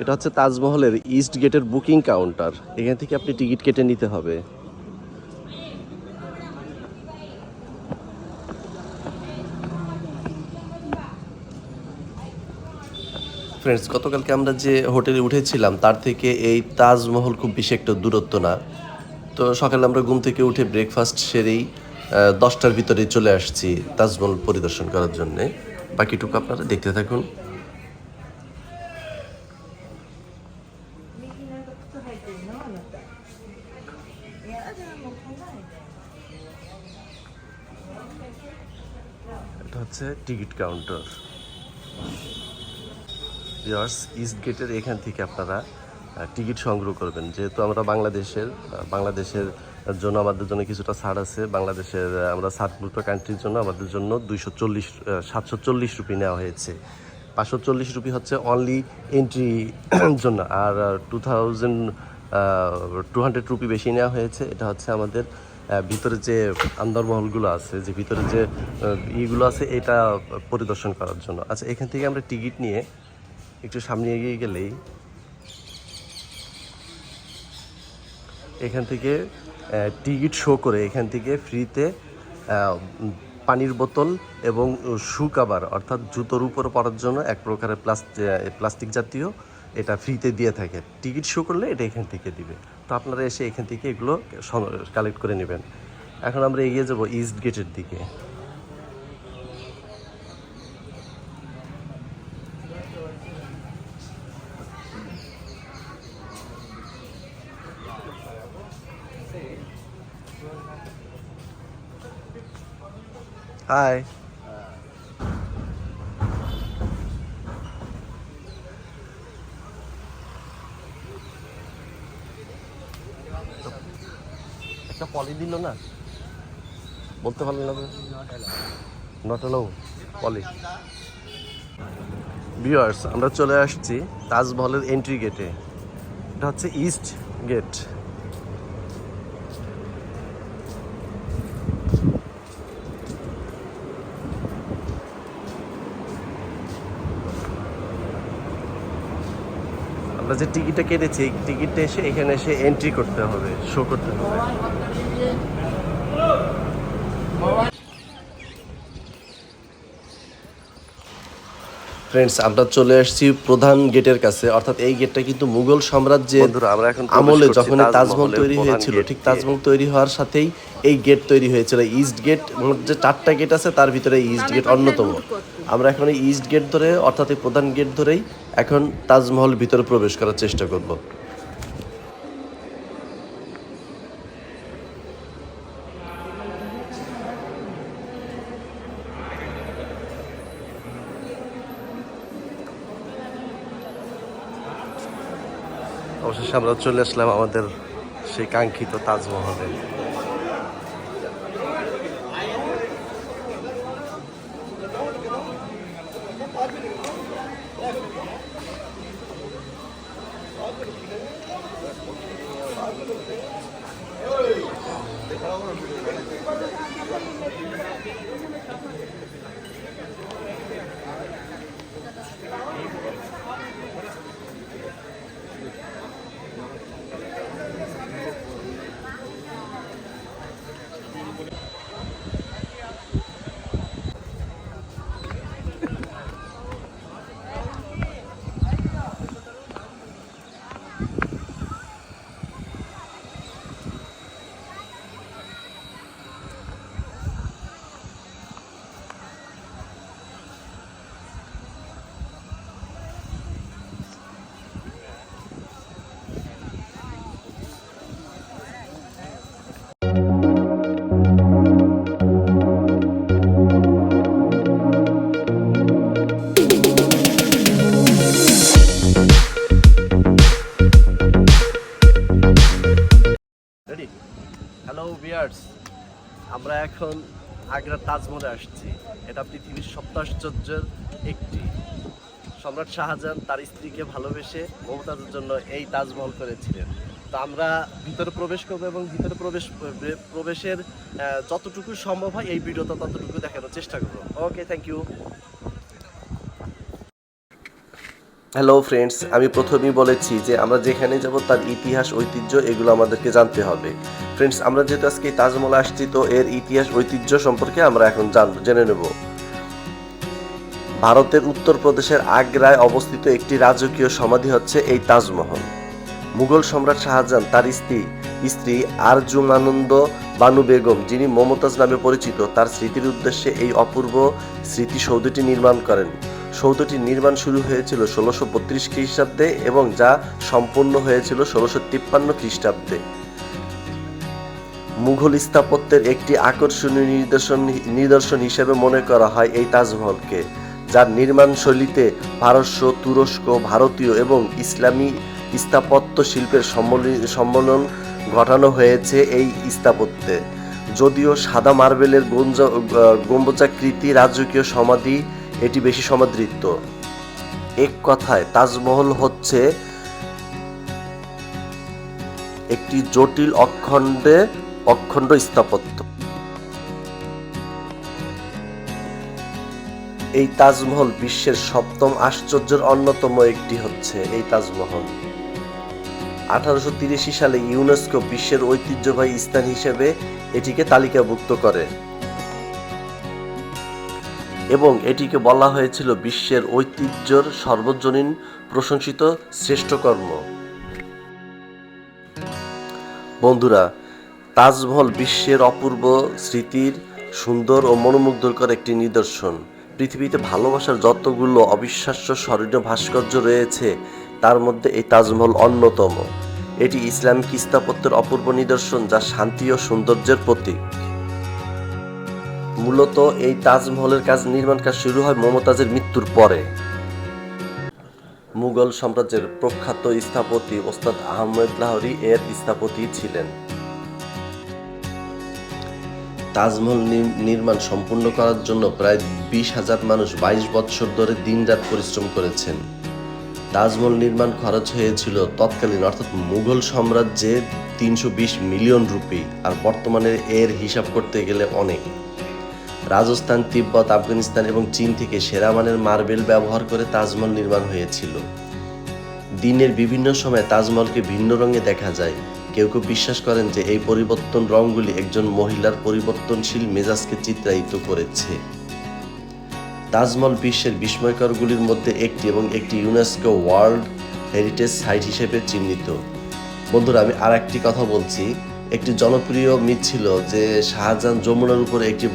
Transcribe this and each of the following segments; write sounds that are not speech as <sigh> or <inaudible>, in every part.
এটা হচ্ছে তাজমহলের ইস্ট গেটের বুকিং কাউন্টার এখান থেকে আপনি টিকিট কেটে নিতে হবে। ফ্রেন্ডস গতকালকে আমরা যে হোটেলে উঠেছিলাম, তার থেকে এই তাজমহল খুব বেশি একটা দূরত্ব না। তো সকালে আমরা ঘুম থেকে উঠে ব্রেকফাস্ট সেরেই দশটার ভিতরে চলে আসছি তাজমহল পরিদর্শন করার জন্যে। বাকিটুকু আপনারা দেখতে থাকুন এটা হচ্ছে টিকিট কাউন্টার। ইয়ার্স ইস্ট গেটের এখান থেকে আপনারা টিকিট সংগ্রহ করবেন। যেহেতু আমরা বাংলাদেশের বাংলাদেশের জন্য আমাদের জন্য কিছুটা ছাড় আছে, বাংলাদেশের আমরা সার্কভুক্ত কান্ট্রির জন্য আমাদের জন্য দুইশো চল্লিশ সাতশো চল্লিশ রুপি নেওয়া হয়েছে। পাঁচশো চল্লিশ রুপি হচ্ছে অনলি এন্ট্রি <clears throat> জন্য। আর two thousand two hundred rupee বেশি নেওয়া হয়েছে। এটা হচ্ছে আমাদের ভিতরে যে আন্দরমহলগুলো আছে, যে ভিতরে যে ইগুলো আছে, এটা পরিদর্শন করার জন্য। আচ্ছা এখান থেকে আমরা টিকিট নিয়ে একটু সামনে এগিয়ে গেলেই এখান থেকে টিকিট শো করে এখান থেকে ফ্রিতে পানির বোতল এবং শু কাবার অর্থাৎ জুতোর উপর পরার জন্য এক প্রকারের প্লাস্টিক জাতীয় এটা ফ্রিতে দিয়ে থাকে। টিকিট শো করলে এটা এখান থেকে দিবে। তো আপনারা এসে এখান থেকে এগুলো কালেক্ট করে নেবেন। এখন আমরা এগিয়ে যাব ইস্ট গেটের দিকে। হাই একটা দিল না? বলতে পারলেন না নট অ্যালাউ পলি ভিউয়ার্স আমরা চলে আসছি তাজমহলের এন্ট্রি গেটে এটা হচ্ছে ইস্ট গেট আমরা যে টিকিটটা কেটেছি টিকিটটা এসে এখানে এসে এন্ট্রি করতে হবে শো করতে হবে। ফ্রেন্ডস আমরা চলে আসছি প্রধান গেটের কাছে। অর্থাৎ এই গেটটা কিন্তু মুঘল সাম্রাজ্যের আমরা এখন আমলে যখন তাজমহল তৈরি হয়েছিল ঠিক তাজমহল তৈরি হওয়ার সাথেই এই গেট তৈরি হয়েছিল ইস্ট গেট মোট যে চারটা গেট আছে তার ভিতরে ইস্ট গেট অন্যতম। আমরা এখন ইস্ট গেট ধরে অর্থাৎ এই প্রধান গেট ধরেই এখন তাজমহল ভিতরে প্রবেশ করার চেষ্টা করব। অবশেষে আমরা চলে আসলাম আমাদের সেই কাঙ্ক্ষিত তাজমহলে। এখন আগ্রার তাজমহলে আসছি। এটা পৃথিবীর সপ্তাশ্চর্যের একটি। সম্রাট শাহজাহান তার স্ত্রীকে ভালোবেসে মমতাজের জন্য এই তাজমহল করেছিলেন। তো আমরা ভিতরে প্রবেশ করব এবং ভিতরে প্রবেশ, প্রবেশের যতটুকু সম্ভব হয় এই ভিডিওটা ততটুকু দেখানোর চেষ্টা করব। Okay thank you hello friends আমি প্রথমেই বলেছি যে আমরা যেখানে যাব, তার ইতিহাস, ঐতিহ্য এগুলো আমাদেরকে জানতে হবে। ফ্রেন্ডস আমরা যেহেতু আজকে তাজমহল আসছি, তো এর ইতিহাস, ঐতিহ্য সম্পর্কে আমরা এখন জানব জেনে নেব। ভারতের উত্তরপ্রদেশের আগ্রায় অবস্থিত একটি রাজকীয় সমাধি হচ্ছে এই তাজমহল। মুঘল সম্রাট শাহজাহান, তার স্ত্রী স্ত্রী আরজুমানন্দ বানু বেগম, যিনি মমতাজ নামে পরিচিত, তার স্মৃতির উদ্দেশ্যে এই অপূর্ব স্মৃতিসৌধটি নির্মাণ করেন। সৌধটির নির্মাণ শুরু হয়েছিল ষোলোশো বত্রিশ খ্রিস্টাব্দে এবং যা সম্পূর্ণ হয়েছিল ষোলোশো তিপ্পান্ন খ্রিস্টাব্দে। মুঘল স্থাপত্যের একটি আকর্ষণীয় নিদর্শন নিদর্শন হিসেবে মনে করা হয় এই তাজমহলকে, যার নির্মাণ শৈলীতে পারস্য, তুরস্ক, ভারতীয় এবং ইসলামী স্থাপত্য শিল্পের সম্মলি- সম্মেলন ঘটানো হয়েছে এই স্থাপত্যে। যদিও সাদা মার্বেলের গঞ্জ- রাজকীয় সমাধি এটি বেশি সমাদৃত। এক কথায়, তাজমহল হচ্ছে একটি জটিল অখণ্ডে অখণ্ড স্থাপত্য। এই তাজমহল বিশ্বের সপ্তম আশ্চর্যের অন্যতম একটি হচ্ছে এই তাজমহল। আঠারোশো তিরাশি সালে ইউনেস্কো বিশ্বের ঐতিহ্যবাহী স্থান হিসেবে এটিকে তালিকাভুক্ত করে। এবং এটিকে বলা হয়েছিল বিশ্বের ঐতিহ্যর সর্বজনীন প্রশংসিত শ্রেষ্ঠ কর্ম। বন্ধুরা, তাজমহল বিশ্বের অপূর্ব স্মৃতির, সুন্দর ও মনোমুগ্ধকর একটি নিদর্শন। পৃথিবীতে ভালোবাসার যতগুলো অবিশ্বাস্য স্মরণীয় ভাস্কর্য রয়েছে, তার মধ্যে এই তাজমহল অন্যতম। এটি ইসলামিক স্থাপত্যের অপূর্ব নিদর্শন যা শান্তি ও সৌন্দর্যের প্রতীক। মূলত এই তাজমহলের কাজ নির্মাণ কাজ শুরু হয় মমতাজের মৃত্যুর পরে। মুঘল সাম্রাজ্যের প্রখ্যাত স্থপতি ওস্তাদ আহমেদ লাহরি এর স্থপতি ছিলেন। তাজমহল নির- নির্মাণ সম্পূর্ণ করার জন্য প্রায় বিশ হাজার মানুষ বাইশ বৎসর ধরে দিনরাত পরিশ্রম করেছেন। তাজমহল নির্মাণ খরচ হয়েছিল তৎকালীন অর্থাৎ মুঘল সাম্রাজ্যে তিনশো বিশ মিলিয়ন রুপি, আর বর্তমানে এর হিসাব করতে গেলে অনেক। রাজস্থান, তিব্বত, আফগানিস্তান এবং চীন থেকে সেরা মানের মার্বেল ব্যবহার করে তাজমহল নির্মাণ হয়েছিল। দিনের বিভিন্ন সময় তাজমহলকে ভিন্ন রঙে দেখা যায়। কেউ কেউ বিশ্বাস করেন যে এই পরিবর্তন রঙগুলি একজন মহিলার পরিবর্তনশীল মেজাজকে চিত্রায়িত করেছে। তাজমহল বিশ্বের বিস্ময়করগুলির মধ্যে একটি এবং একটি ইউনেস্কো ওয়ার্ল্ড হেরিটেজ সাইট হিসেবে চিহ্নিত। বন্ধুরা, আমি আর একটি কথা বলছি। একটি জনপ্রিয় মিথ ছিল যে শাহজাহান যমুনার উপরে একটি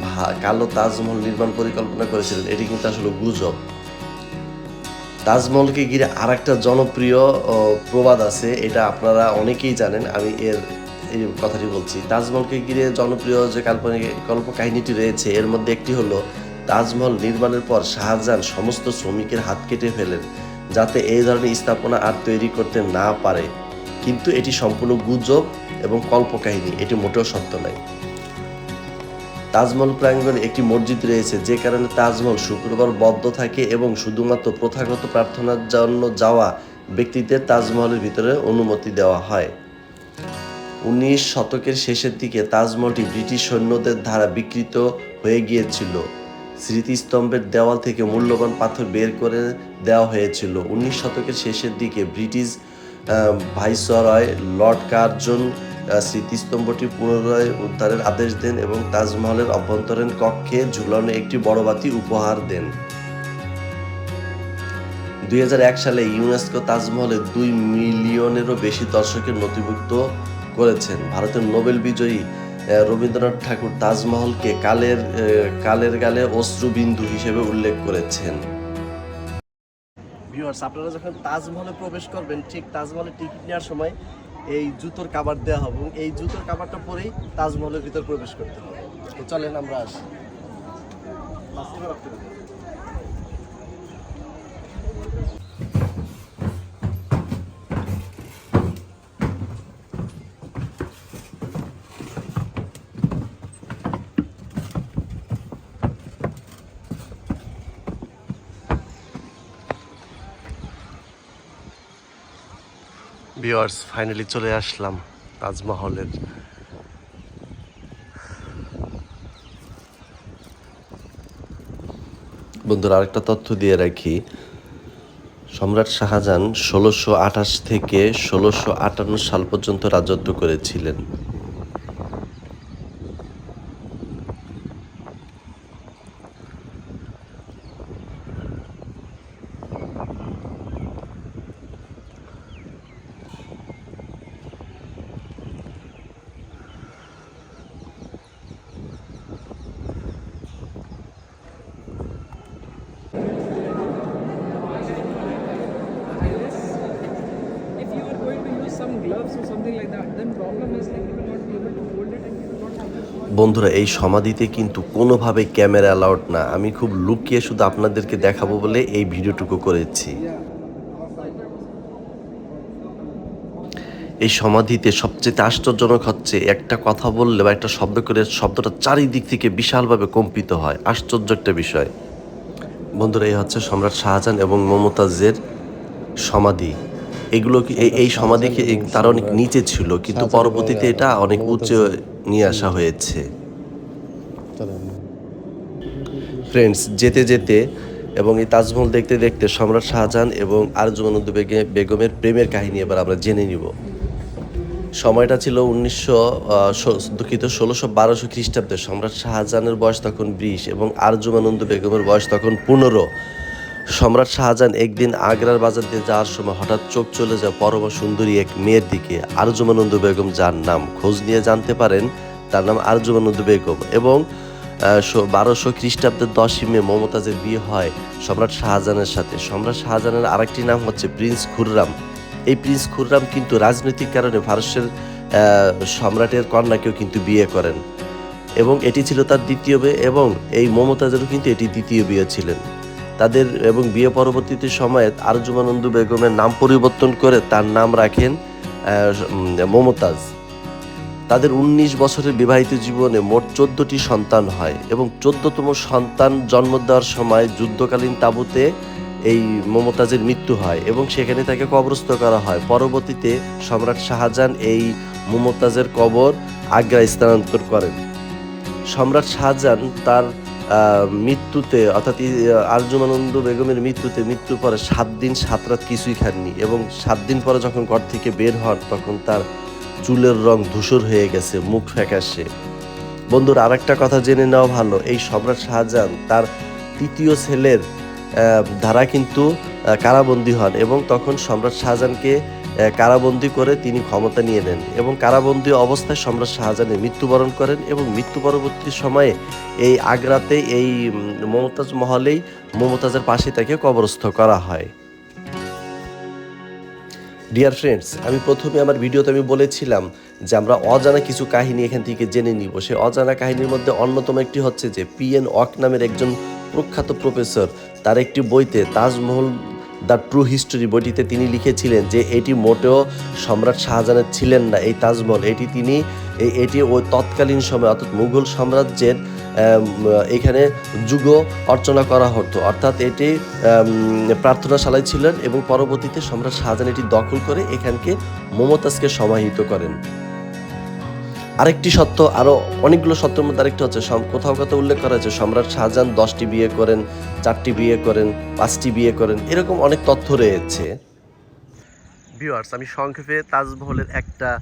কালো তাজমহল নির্মাণ পরিকল্পনা করেছিলেন। এটি কিন্তু আসলে গুজব। তাজমহলকে ঘিরে আর একটা জনপ্রিয় প্রবাদ আছে, এটা আপনারা অনেকেই জানেন, আমি এর এই কথাটি বলছি। তাজমহলকে ঘিরে জনপ্রিয় যে কাল্পনিক কল্প কাহিনীটি রয়েছে, এর মধ্যে একটি হলো, তাজমহল নির্মাণের পর শাহজাহান সমস্ত শ্রমিকের হাত কেটে ফেলেন, যাতে এই ধরনের স্থাপনা আর তৈরি করতে না পারে। কিন্তু এটি সম্পূর্ণ গুজব এবং কল্পকাহিনী, এটি মোটেও সত্য নয়। তাজমহল প্রাঙ্গণে একটি মসজিদ রয়েছে, যে কারণে তাজমহল শুক্রবার বদ্ধ থাকে এবং শুধুমাত্র প্রথাগত প্রার্থনার জন্য যাওয়া ব্যক্তিদের তাজমহলের ভিতরে অনুমতি দেওয়া হয়। উনিশ শতকের শেষের দিকে তাজমহলটি ব্রিটিশ সৈন্যদের দ্বারা বিকৃত হয়ে গিয়েছিল। স্মৃতিস্তম্ভের দেওয়াল থেকে মূল্যবান পাথর বের করে দেওয়া হয়েছিল। উনিশ শতকের শেষের দিকে ব্রিটিশ ভাইসরয় লর্ড কার্জন স্মৃতিস্তম্ভটি পুনরায় উদ্ধারের আদেশ দেন এবং তাজমহলের অভ্যন্তরীণ কক্ষে ঝুলানো একটি বড় বাতি উপহার দেন। দুই হাজার এক সালে ইউনেস্কো তাজমহলে দুই মিলিয়নেরও বেশি দর্শকের নথিভুক্ত করেছেন। ভারতের নোবেল বিজয়ী রবীন্দ্রনাথ ঠাকুর তাজমহলকে কালের কালের গালে অশ্রুবিন্দু হিসেবে উল্লেখ করেছেন। আপনারা যখন তাজমহলে প্রবেশ করবেন, ঠিক তাজমহলে টিকিট নেওয়ার সময় এই জুতোর কাবার দেওয়া হবে এবং এই জুতোর কাবারটা পরেই তাজমহলের ভিতর প্রবেশ করতে হবে। তো চলেন আমরা আসি। ভিওয়ার্স ফাইনালি চলে আসলাম তাজমহলের। বন্ধুরা, আরেকটা তথ্য দিয়ে রাখি। সম্রাট শাহজাহান ষোলোশো আঠাশ থেকে ষোলোশো আটান্ন সাল পর্যন্ত রাজত্ব করেছিলেন। বন্ধুরা এই সমাধিতে কিন্তু কোনোভাবে ক্যামেরা অ্যালাউড না। আমি খুব লুকিয়ে শুধু আপনাদেরকে দেখাবো বলে এই ভিডিওটুকু করেছি। এই সমাধিতে সবচেয়ে আশ্চর্যজনক হচ্ছে একটা কথা বললে বা একটা শব্দ করে শব্দটা চারিদিক থেকে বিশালভাবে কম্পিত হয়। আশ্চর্য একটা বিষয়। বন্ধুরা এই হচ্ছে সম্রাট শাহজাহান এবং মমতাজের সমাধি। এগুলো কি এই- সমাধিকে তার অনেক নিচে ছিল কিন্তু পরবর্তীতে এটা অনেক উঁচু নিয়ে আসা হয়েছে। ফ্রেন্ডস যেতে যেতে এবং এই তাজমহল দেখতে দেখতে সম্রাট শাহজাহান এবং আরজুমানুদ্দ বেগে বেগমের প্রেমের কাহিনী এবার আমরা জেনে নিব। সময়টা ছিল উনিশশো দুঃখিত, ষোলোশো বারোশো খ্রিস্টাব্দে। সম্রাট শাহজাহানের বয়স তখন বিশ এবং আরজুমানন্দ বেগমের বয়স তখন পনেরো। সম্রাট শাহজাহান একদিন আগ্রার বাজার দিয়ে যাওয়ার সময় হঠাৎ চোখ চলে যায় পরম সুন্দরী এক মেয়ের দিকে। আরজুমানন্দ বেগম যার নাম, খোঁজ নিয়ে জানতে পারেন তার নাম আরজুমানন্দ বেগম এবং বারোশো খ্রিস্টাব্দের দশই মে মমতাজের বিয়ে হয় সম্রাট শাহজাহানের সাথে। সম্রাট শাহজাহানের আরেকটি নাম হচ্ছে প্রিন্স খুররাম। এই প্রিন্স খুররাম কিন্তু রাজনৈতিক কারণে ভারতের সম্রাটের কন্যাকেও কিন্তু বিয়ে করেন এবং এটি ছিল তার দ্বিতীয় বিয়ে এবং এই মমতাজেরও কিন্তু এটি দ্বিতীয় বিয়ে ছিলেন। তাদের এবং বিয়ে পরবর্তীতে সময়ে আরজুমানন্দ বেগমের নাম পরিবর্তন করে তার নাম রাখেন মমতাজ। তাদের উনিশ বছরের বিবাহিত জীবনে মোট চোদ্দটি সন্তান হয় এবং চোদ্দতম সন্তান জন্ম দেওয়ার সময় যুদ্ধকালীন তাঁবুতে এই মমতাজের মৃত্যু হয় এবং সেখানে তাকে কবরস্থ করা হয়। পরবর্তীতে সম্রাট শাহজাহান এই মমতাজের কবর আগ্রা স্থানান্তর করেন। সম্রাট শাহজাহান তার মৃত্যুতে, অর্থাৎ আরজুমানন্দ বেগমের মৃত্যুতে, মৃত্যুর পরে সাত দিন, সাত রাত কিছুই খাননি এবং সাত দিন পরে যখন ঘর থেকে বের হন, তখন তার চুলের রং ধূসর হয়ে গেছে, মুখ ফ্যাকাশে। বন্ধুরা আর একটা কথা জেনে নেওয়া ভালো, এই সম্রাট শাহজাহান তার তৃতীয় ছেলের দ্বারা কিন্তু কারাবন্দী হন এবং তখন সম্রাট শাহজাহানকে কারাবন্দী করে তিনি ক্ষমতা নিয়ে নেন এবং কারাবন্দী অবস্থায় সম্রাট শাহজাহানের মৃত্যুবরণ করেন এবং মৃত্যু পরবর্তী সময়ে এই আগ্রাতে এই মমতাজ মহলেই মমতাজের পাশে তাকে কবরস্থ করা হয়। ডিয়ার ফ্রেন্ডস আমি প্রথমে আমার ভিডিওতে আমি বলেছিলাম যে আমরা অজানা কিছু কাহিনী এখান থেকে জেনে নিব। সেই অজানা কাহিনীর মধ্যে অন্যতম একটি হচ্ছে যে পি এন ওয়াক নামের একজন প্রখ্যাত প্রফেসর, তার একটি বইতে তাজমহল দ্য ট্রু হিস্টোরি বইটিতে তিনি লিখেছিলেন যে এটি মোটেও সম্রাট শাহজাহানের ছিলেন না, এই তাজমহল। এটি তিনি এটি ওই তৎকালীন সময় অর্থাৎ মুঘল সাম্রাজ্যের এখানে যুগ অর্চনা করা হতো। অর্থাৎ এটি প্রার্থনাশালায় ছিলেন এবং পরবর্তীতে সম্রাট শাহজাহান এটি দখল করে এখানকে মমতাজকে সমাহিত করেন। আরেকটি সত্য আরও অনেকগুলো সত্যের মধ্যে আরেকটি হচ্ছে কোথাও কোথাও উল্লেখ করা হয়েছে, সম্রাট শাহজাহান দশটি বিয়ে করেন, চারটি বিয়ে করেন, পাঁচটি বিয়ে করেন, এরকম অনেক তথ্য রয়েছে। ভিউয়ার্স আমি সংক্ষেপে তাজমহলের একটা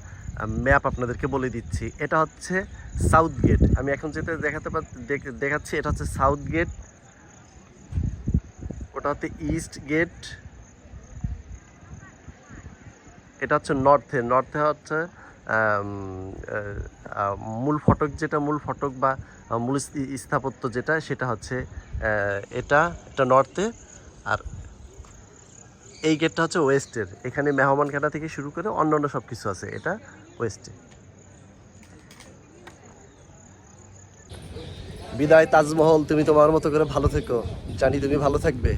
ম্যাপ আপনাদেরকে বলে দিচ্ছি। এটা হচ্ছে সাউথ গেট আমি এখন যেটা দেখাতে পা- দেখ- দেখাচ্ছি, এটা হচ্ছে সাউথ গেট ওটা হচ্ছে ইস্ট গেট এটা হচ্ছে নর্থে নর্থে হচ্ছে মূল ফটক যেটা, মূল ফটক বা মূল স্থাপত্য যেটা, সেটা হচ্ছে এটা এটা নর্থে, আর এই গেটটা হচ্ছে ওয়েস্টের। এখানে মেহমান মেহমানখানা থেকে শুরু করে অন্যান্য সব কিছু আছে, এটা ওয়েস্টে। বিদায়, তাজমহল, তুমি তোমার মতো করে ভালো থেকো। জানি তুমি ভালো থাকবে।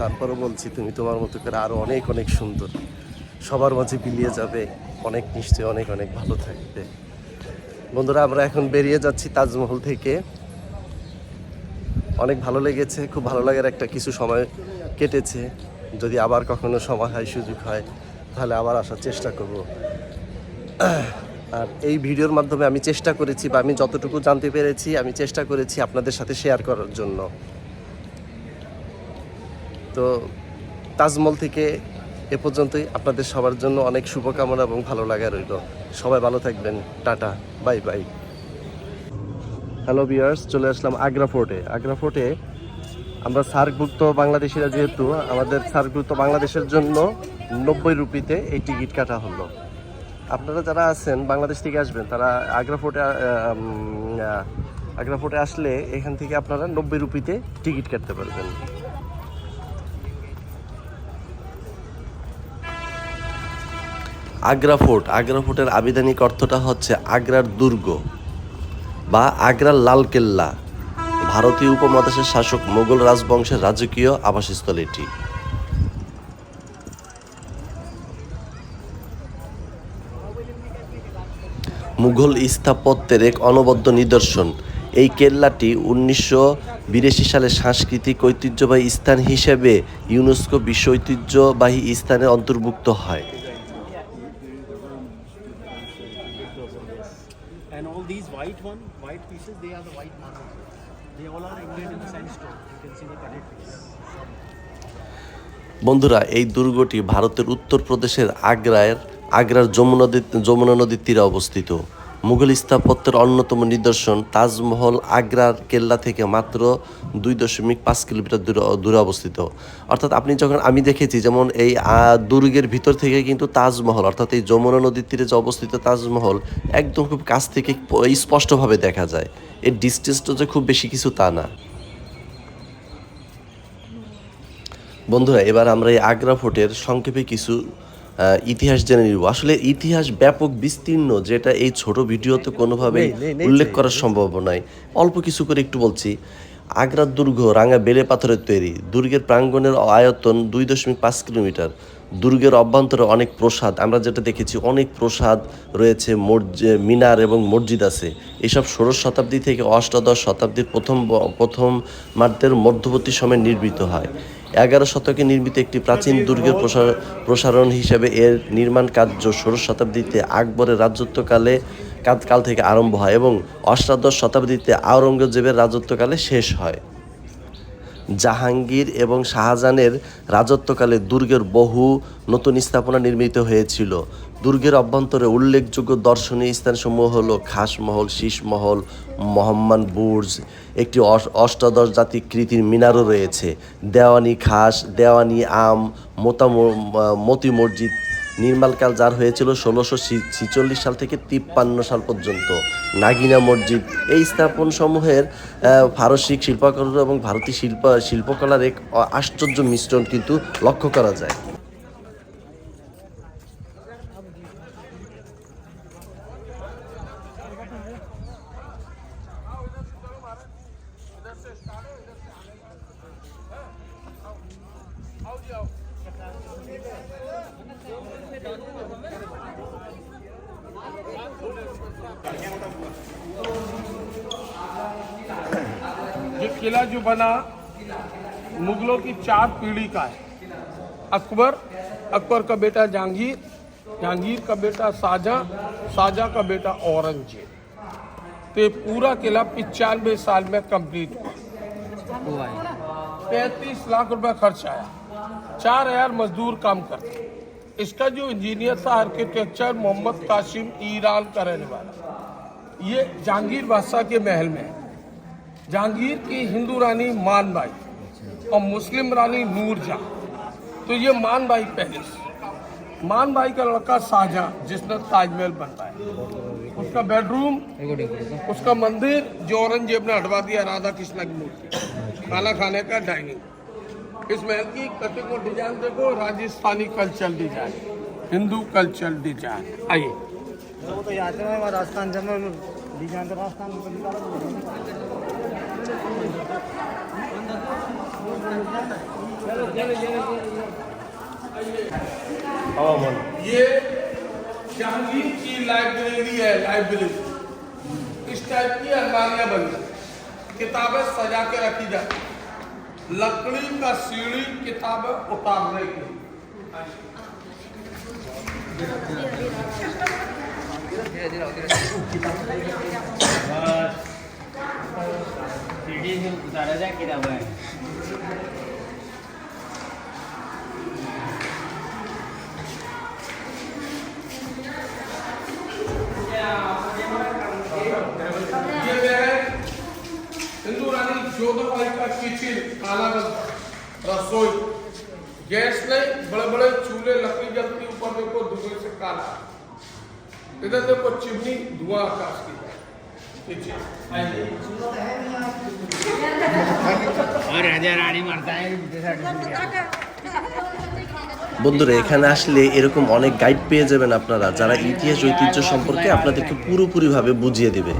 তারপরও বলছি, তুমি তোমার মতো করে আরও অনেক অনেক সুন্দর। সবার মাঝে বিলিয়ে যাবে। অনেক নিশ্চয়ই অনেক অনেক ভালো থাকবে। বন্ধুরা, আমরা এখন বেরিয়ে যাচ্ছি তাজমহল থেকে। অনেক ভালো লেগেছে, খুব ভালো লাগার একটা কিছু সময় কেটেছে। যদি আবার কখনো সময় হয়, সুযোগ হয়, তাহলে আবার আসার চেষ্টা করব। আর এই ভিডিওর মাধ্যমে আমি চেষ্টা করেছি বা আমি যতটুকু জানতে পেরেছি, আমি চেষ্টা করেছি আপনাদের সাথে শেয়ার করার জন্য। তো তাজমহল থেকে এ পর্যন্তই। আপনাদের সবার জন্য অনেক শুভকামনা এবং ভালো লাগা রইল। সবাই ভালো থাকবেন। Tata. Bye bye. Hello viewers চলে আসলাম আগ্রা ফোর্টে আগ্রা ফোর্টে আমরা সার্কভুক্ত বাংলাদেশিরা যেহেতু, আমাদের সার্কভুক্ত বাংলাদেশের জন্য নব্বই রুপিতে এই টিকিট কাটা হলো। আপনারা যারা আছেন, বাংলাদেশ থেকে আসবেন, তারা আগ্রা ফোর্টে আগ্রা ফোর্টে আসলে এখান থেকে আপনারা নব্বই রুপিতে টিকিট কাটতে পারবেন। আগ্রা ফোর্ট। আগ্রা ফোর্টের আবিধানিক অর্থটা হচ্ছে আগ্রার দুর্গ বা আগ্রার লালকেল্লা ভারতীয় উপমহাদেশের শাসক মোগল রাজবংশের রাজকীয় আবাসস্থল এটি। মুঘল স্থাপত্যের এক অনবদ্য নিদর্শন। এই কেল্লাটি উনিশশো বিরাশি সালে সাংস্কৃতিক ঐতিহ্যবাহী স্থান হিসেবে ইউনেস্কো বিশ্ব ঐতিহ্যবাহী স্থানে অন্তর্ভুক্ত হয়। Pieces, they are the white marbles. They all are inlaid in sandstone. You can see the piece. বন্ধুরা এই দুর্গটি ভারতের উত্তরপ্রদেশের আগ্রায়ের আগ্রার যমুনা নদী যমুনা নদীর তীরে অবস্থিত মুঘল স্থাপত্যের অন্যতম নিদর্শন তাজমহল আগ্রার কেল্লা থেকে মাত্র দুই দশমিক পাঁচ কিলোমিটার দূরে দূরে অবস্থিত। অর্থাৎ আপনি যখন আমি দেখেছি, যেমন এই দুর্গের ভিতর থেকে কিন্তু তাজমহল, অর্থাৎ এই যমুনা নদীর তীরে যে অবস্থিত তাজমহল, একদম খুব কাছ থেকে স্পষ্টভাবে দেখা যায়। এর ডিস্টেন্সটা যে খুব বেশি কিছু তা না। বন্ধুরা, এবার আমরা এই আগ্রা ফোর্টের সংক্ষেপে কিছু ইতিহাস জেনে নিব। আসলে ইতিহাস ব্যাপক বিস্তীর্ণ যেটা এই ছোট ভিডিওতে কোনোভাবেই উল্লেখ করার সম্ভব নয়। অল্প কিছু করে একটু বলছি। আগ্রার দুর্গ রাঙা বেলে পাথরের তৈরি। দুর্গের প্রাঙ্গণের আয়তন দুই দশমিক পাঁচ কিলোমিটার। দুর্গের অভ্যন্তরে অনেক প্রসাদ। আমরা যেটা দেখেছি অনেক প্রসাদ রয়েছে মিনার এবং মসজিদ আছে। এসব ষোড়শ শতাব্দী থেকে অষ্টাদশ শতাব্দীর প্রথম প্রথম মার্দের মধ্যবর্তী সময়ে নির্মিত হয়। এগারো শতকে নির্মিত একটি প্রাচীন দুর্গের প্রসার- প্রসারণ হিসেবে এর নির্মাণ কার্য ষোড়শ শতাব্দীতে আকবরের রাজত্বকালে কাল- কাল থেকে আরম্ভ হয় এবং অষ্টাদশ শতাব্দীতে আওরঙ্গজেবের রাজত্বকালে শেষ হয়। জাহাঙ্গীর এবং শাহজাহানের রাজত্বকালে দুর্গের বহু নতুন স্থাপনা নির্মিত হয়েছিল। দুর্গের অভ্যন্তরে উল্লেখযোগ্য দর্শনীয় স্থানসমূহ হল খাসমহল শীষমহল মোহাম্মদ বুর্জ, একটি অষ্টাদশ অষ্টাদশ জাতিকৃতির মিনারও রয়েছে। দেওয়ানি খাস, দেওয়ানি আম মোতা মতি মসজিদ নির্মাণকাল যার হয়েছিল ষোলোশো ছিচল্লিশ সাল থেকে তিপ্পান্ন সাল পর্যন্ত। নাগিনা মসজিদ এই স্থাপন সমূহের ফারসিক শিল্পকলা এবং ভারতীয় শিল্প শিল্পকলার এক আশ্চর্য মিশ্রণ কিন্তু লক্ষ্য করা যায়। یہ قلعہ جو بنا، مغلوں کی چار پیڑھی کا ہے۔ اکبر اکبر کا بیٹا جہانگیر جہانگیر کا بیٹا ساجہ ساجہ کا بیٹا اورنگزیب۔ تو یہ پورا قلعہ پچانوے سال میں کمپلیٹ ہوا۔ پینتیس لاکھ روپے خرچ آیا۔ چار ہزار مزدور کام کرتے اس کا جو انجینئر تھا آرکیٹیکچر محمد قاسم ایران کا رہنے والا۔ یہ جہانگیر بادشاہ کے محل میں ہے۔ جہانگیر کی ہندو رانی مان بائی اور مسلم رانی نور جہاں تو یہ مان بائی پہلے سے۔ مان بائی کا لڑکا شاہجہاں جس نے تاج محل بنوایا۔ اس کا بیڈ روم اس کا مندر، جو اورنگزیب نے ہٹوا دیا، رادھا کرشنا کی مورتی۔ کھانا کھانے کا ڈائننگ اس محل کی کو ڈیزائن دیکھو، راجستھانی کلچر ڈیزائن ہندو کلچر ڈیزائن آئیے۔ یہ جہانگیر کی لائبریری ہے لائبریری اس ٹائپ کی الماریاں بن گئی۔ کتابیں سجا کے رکھی جاتی لکڑی کا سیڑھی کتاب اتارنے کی۔ اتارا جائے किताबें उतारने की खाना बनता रसोई गैस नहीं बड़े बड़े चूल्हे लकड़ी जलती ऊपर देखो धुएं से काला इधर देखो चिमनी धुआं आकाश की पीछे आइए। और राजा रानी मरता है जैसा বন্ধুরা এখানে আসলে এরকম অনেক গাইড পেয়ে যাবেন আপনারা যারা ইতিহাস ঐতিহ্য সম্পর্কে আপনাদেরকে পুরোপুরিভাবে বুঝিয়ে দেবে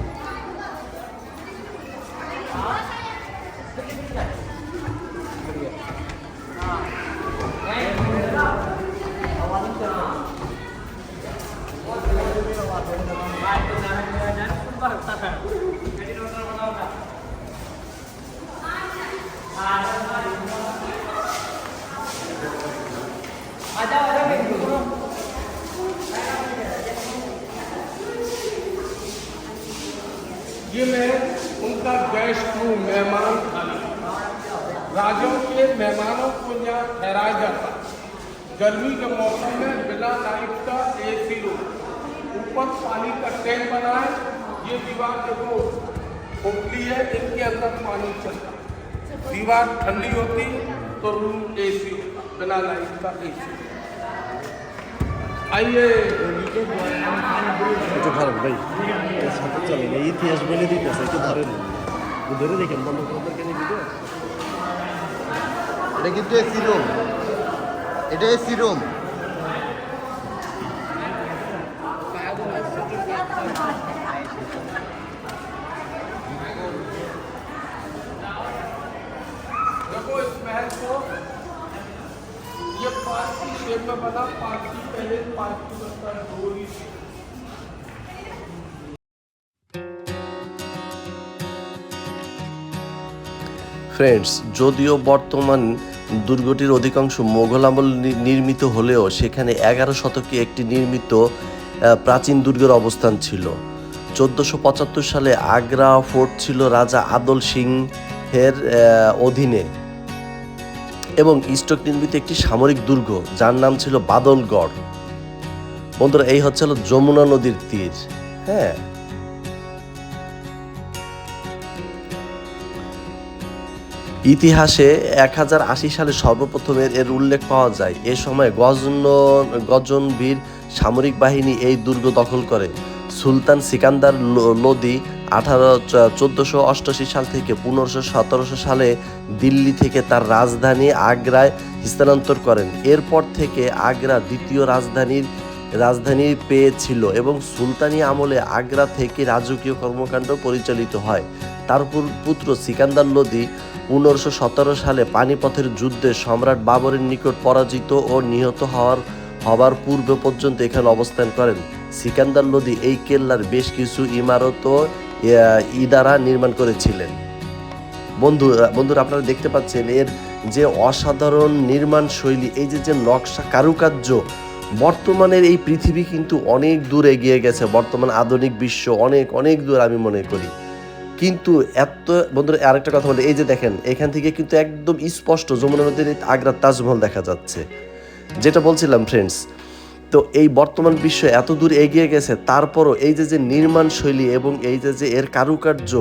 दीवार ठंडी होती तो रूम एसी होता बिना लाइट का एसी आइए একটু ধরেন ভাই সাথে চলেন এই ইতিহাস বলে দিতেছে একটু ধরেন ধরে দেখেন বন্ধ করতে ভিডিও এটা কিন্তু এসি রুম এটা এসি রুম ফ্রেন্ডস যদিও বর্তমান দুর্গটির অধিকাংশ মোঘল আমল নির্মিত হলেও সেখানে এগারো শতকে একটি নির্মিত প্রাচীন দুর্গের অবস্থান ছিল। চোদ্দোশো পঁচাত্তর সালে আগ্রা ফোর্ট ছিল রাজা আদল সিংহের অধীনে। এবং ইস্টক নির্মিত একটি সামরিক দুর্গ, যার নাম ছিল বাদলগড়। বন্ধুরা, এই হচ্ছে হলো যমুনা নদীর তীর। হ্যাঁ? ইতিহাসে এক হাজার আশি সালে সর্বপ্রথম এর উল্লেখ পাওয়া যায়। এ সময় গজন গজনবীর সামরিক বাহিনী এই দুর্গ দখল করে। সুলতান সিকান্দার লোদি আঠারো চোদ্দোশো অষ্টাশি সাল থেকে পনেরোশো সতেরোশো সালে দিল্লি থেকে তার রাজধানী আগ্রায় স্থানান্তর করেন। এরপর থেকে আগ্রা দ্বিতীয় রাজধানীর রাজধানী পেয়েছিল এবং সুলতানি আমলে আগ্রা থেকে রাজকীয় কর্মকাণ্ড পরিচালিত হয়। তার পুত্র সিকান্দার লোদি পনেরোশো সালে পানিপথের যুদ্ধে সম্রাট বাবরের নিকট পরাজিত ও নিহত হওয়ার, হবার পূর্ব পর্যন্ত এখানে অবস্থান করেন। সিকান্দার লোদি এই কেল্লার বেশ কিছু ইমারত ও ইদারা নির্মাণ করেছিলেন। বন্ধু বন্ধুরা, আপনারা দেখতে পাচ্ছেন এর যে অসাধারণ নির্মাণ শৈলী, এই যে যে নকশা কারুকার্য, বর্তমানের এই পৃথিবী কিন্তু অনেক দূর এগিয়ে গেছে। বর্তমান আধুনিক বিশ্ব অনেক অনেক দূর আমি মনে করি। কিন্তু এত বন্ধুরা, আরেকটা কথা বলি। এই যে দেখেন, এখান থেকে কিন্তু একদম স্পষ্ট যমুনা নদীর আগ্রার তাজমহল দেখা যাচ্ছে। যেটা বলছিলাম ফ্রেন্ডস তো এই বর্তমান বিশ্ব এত দূর এগিয়ে গেছে, তারপরও এই যে যে নির্মাণ শৈলী এবং এই যে যে এর কারুকার্য,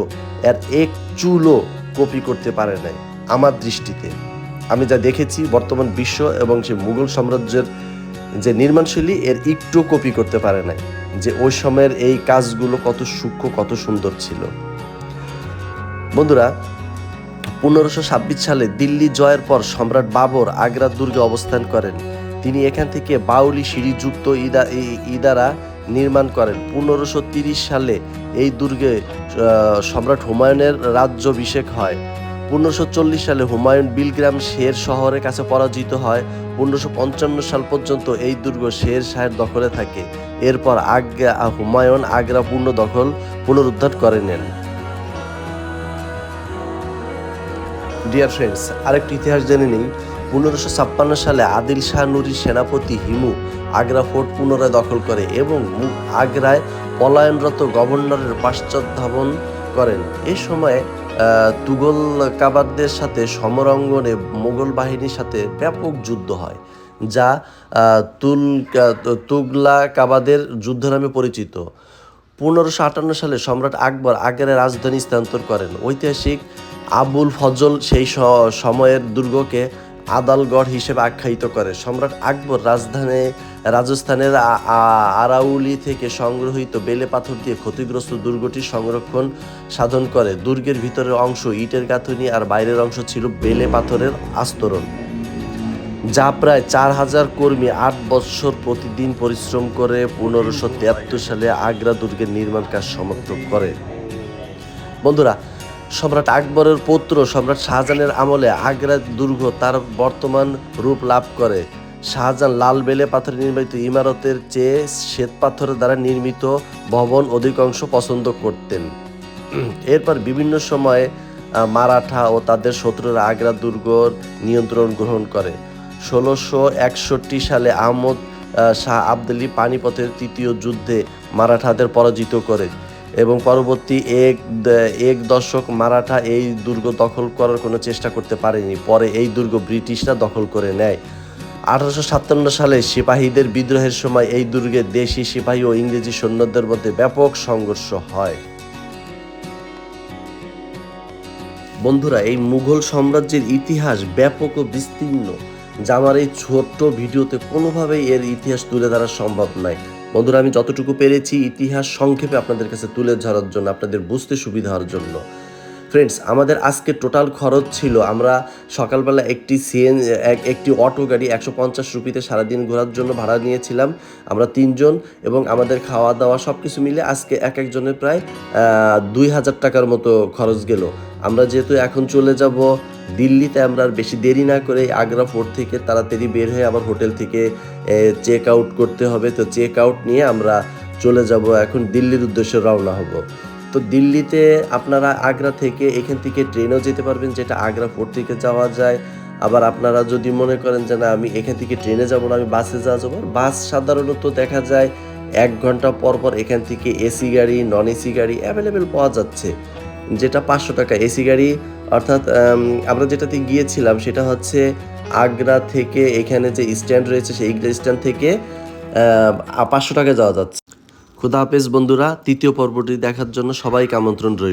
এর এক চুলও কপি করতে পারে নাই, আমার দৃষ্টিতে। আমি যা দেখেছি, বর্তমান বিশ্ব এবং সে মুঘল সাম্রাজ্যের যে নির্মাণশৈলী এর একটু কপি করতে পারে নাই, যে ওই সময়ের এই কাজগুলো কত সূক্ষ্ম, কত সুন্দর ছিল। বন্ধুরা, পনেরোশো ছাব্বিশ সালে দিল্লি জয়ের পর সম্রাট বাবর আগ্রা দুর্গে অবস্থান করেন। তিনি এখান থেকে বাউলি সিঁড়িযুক্ত ইদা ইদারা নির্মাণ করেন। পনেরোশো তিরিশ সালে এই দুর্গে সম্রাট হুমায়ুনের রাজ্যাভিষেক হয়। পনেরোশো চল্লিশ সালে হুমায়ুন বিলগ্রাম শের শহরের কাছে পরাজিত হয়। পনেরোশো পঞ্চান্ন সাল পর্যন্ত এই দুর্গ শের শাহের দখলে থাকে। এরপর আগ্রা, হুমায়ুন আগ্রা পূর্ণ দখল পুনরুদ্ধার করে নেন ডিয়ার ফ্রেন্ডস আরেকটি ইতিহাস জেনে নেই। পনেরোশো ছাপ্পান্ন সালে আদিল শাহ নুরির সেনাপতি হিমু আগ্রা ফোর্ট পুনরায় দখল করে এবং আগ্রায় পলায়নরত গভর্নরের পাশ্চাত্যাবন করেন। এ সময়ে তুগল কাবারদের সাথে সমরাঙ্গনে মোগল বাহিনীর সাথে ব্যাপক যুদ্ধ হয়, যা তুল তুগলা কাবাদের যুদ্ধ নামে পরিচিত। পনেরোশো আটান্ন সালে সম্রাট আকবর আগ্রায় রাজধানী স্থানান্তর করেন। ঐতিহাসিক আবুল ফজল সেই সময়ের দুর্গকে আদালগড় হিসেবে আখ্যায়িত করে। সম্রাট আকবর রাজধানী, রাজস্থানের আরাউলি থেকে সংগ্রহিত বেলে পাথর দিয়ে ক্ষতিগ্রস্ত দুর্গটি সংরক্ষণ, সাধন করে। দুর্গের ভিতরের অংশ ইটের গাঁথুনি আর বাইরের অংশ ছিল বেলে পাথরের আস্তরণ। যা প্রায় চার হাজার কর্মী আট বছর প্রতিদিন পরিশ্রম করে পনেরোশো সালে আগ্রা দুর্গের নির্মাণ কাজ সমাপ্ত করে। বন্ধুরা সম্রাট আকবরের পুত্র সম্রাট শাহজাহানের আমলে আগ্রা দুর্গ তার বর্তমান রূপ লাভ করে। শাহজাহান লাল বেলে পাথরে নির্মিত ইমারতের চেয়ে শ্বেত পাথরের দ্বারা নির্মিত ভবন অধিকাংশ পছন্দ করতেন। এরপর বিভিন্ন সময়ে মারাঠা ও তাদের শত্রুরা আগ্রা দুর্গর নিয়ন্ত্রণ গ্রহণ করে। ষোলোশো একষট্টি সালে আহমদ শাহ আবদলি পানিপথের তৃতীয় যুদ্ধে মারাঠাদের পরাজিত করে। এবং পরবর্তী এক এক দশক মারাঠা এই দুর্গ দখল করার কোনো চেষ্টা করতে পারেনি। পরে এই দুর্গ ব্রিটিশরা দখল করে নেয়। আঠারোশো সাতান্ন সালে সিপাহীদের বিদ্রোহের সময় এই দুর্গে দেশি সিপাহী ও ইংরেজি সৈন্যদের মধ্যে ব্যাপক সংঘর্ষ হয়। বন্ধুরা, এই মুঘল সাম্রাজ্যের ইতিহাস ব্যাপক ও বিস্তীর্ণ। যা আমার এই ছোট্ট ভিডিওতে কোনোভাবেই এর ইতিহাস তুলে ধরা সম্ভব নয়। বন্ধুরা, আমি যতটুকু পেরেছি ইতিহাস সংক্ষেপে আপনাদের কাছে তুলে ধরার জন্য, আপনাদের বুঝতে সুবিধা হওয়ার জন্য। ফ্রেন্ডস আমাদের আজকে টোটাল খরচ ছিল, আমরা সকালবেলা একটি সিএন একটি অটো গাড়ি একশো পঞ্চাশ রুপিতে সারাদিন ঘোরার জন্য ভাড়া নিয়েছিলাম, আমরা তিনজন এবং আমাদের খাওয়া দাওয়া সব কিছু মিলে আজকে এক একজনের প্রায় দুই হাজার টাকার মতো খরচ গেল। আমরা যেহেতু এখন চলে যাব দিল্লিতে, আমরা আর বেশি দেরি না করে আগ্রা ফোর্ট থেকে তাড়াতাড়ি বের হয়ে আবার হোটেল থেকে চেক আউট করতে হবে। তো চেক আউট নিয়ে আমরা চলে যাব। এখন দিল্লির উদ্দেশ্যে রওনা হব। তো দিল্লিতে আপনারা আগ্রা থেকে এখান থেকে ট্রেনেও যেতে পারবেন, যেটা আগ্রা ফোর্ট থেকে যাওয়া যায়। আবার আপনারা যদি মনে করেন যে, না, আমি এখান থেকে ট্রেনে যাব না, আমি বাসে যাওয়া যাব বাস সাধারণত দেখা যায় এক ঘণ্টা পর পর এখান থেকে এসি গাড়ি নন এসি গাড়ি অ্যাভেলেবেল পাওয়া যাচ্ছে। যেটা পাঁচশো টাকা। এসি গাড়ি অর্থাৎ আমরা যেটাতে গিয়েছিলাম, সেটা হচ্ছে আগ্রা থেকে এখানে যে স্ট্যান্ড রয়েছে, সেই স্ট্যান্ড থেকে পাঁচশো টাকা যাওয়া যাচ্ছে। খুদা হাফেজ বন্ধুরা, তৃতীয় পর্বটি দেখার জন্য সবাইকে আমন্ত্রণ রইল।